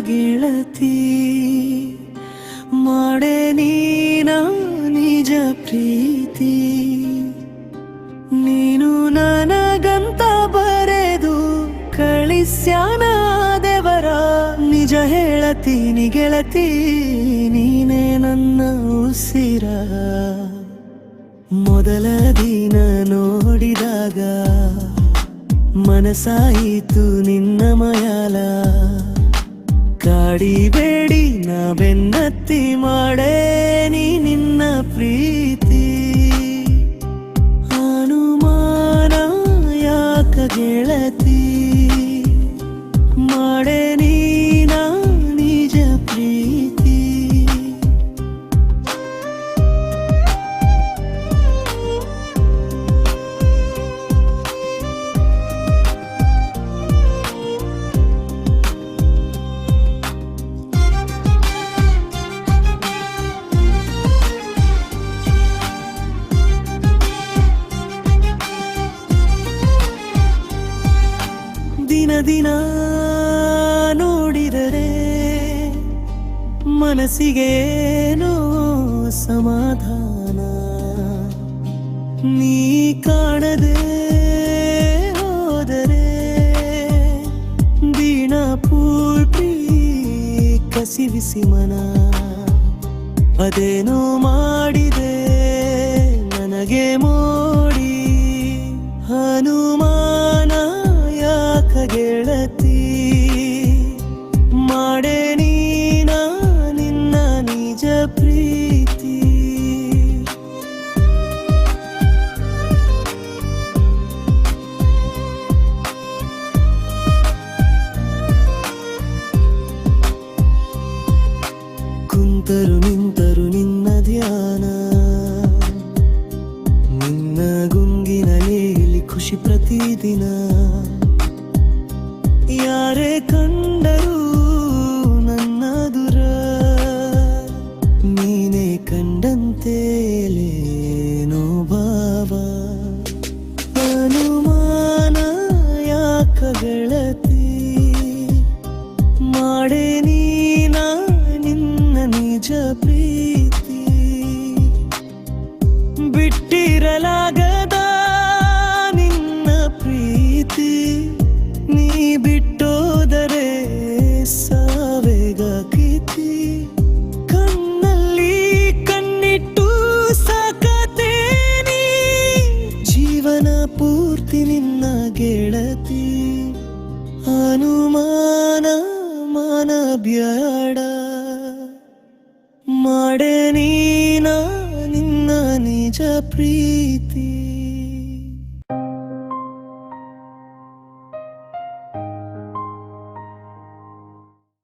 ಗೆಳತಿ ಮಾಡೆ ನೀನ ನಿಜ ಪ್ರೀತಿ. ನೀನು ನನಗಂತ ಬರೆದು ಕಳಿಸ್ಯಾನ ದೇವರ ನಿಜ ಹೇಳತೀನಿ ಗೆಳತಿ ನೀನೇ ನನ್ನ ಉಸಿರ. ಮೊದಲ ದಿನ ನೋಡಿದಾಗ ಮನಸಾಯಿತು ನಿನ್ನ ಮಯಾಲ. ಕಾಡಿಬೇಡಿ ನಾ ಬೆನ್ನತ್ತಿ ಮಾಡೇ ನೀ ನಿನ್ನ ಪ್ರೀತಿ. ಅನುಮಾನ ಯಾಕ ಗೆಳತಿ? ಮಾಡೆ ದಿನ ದಿನ ನೋಡಿದರೆ ಮನಸ್ಸಿಗೇನೋ ಸಮಾಧಾನ? ನೀ ಕಾಣದೆ ಹೋದರೆ ದಿನ ಪೂರ್ತಿ ಕಸಿವಿಸಿ ಮನ. ಅದೇನೋ ಮಾಡಿದೆ ನನಗೆ ಮೋಡಿ ಪ್ರತಿದಿನ ಯಾರೇ ಕಂಡರೂ ನನ್ನ ದುರ ನೀನೇ ಕಂಡಂತೇಲೇನೋ ಬಾಬಾ ಅನುಮಾನ ಯಾಕ ಗೆಳತಿ? ಮಾಡೆ ಬ್ಯಾಡ ಮಾಡೆ ನೀನ ನಿನ್ನ ನಿಜ ಪ್ರೀತಿ.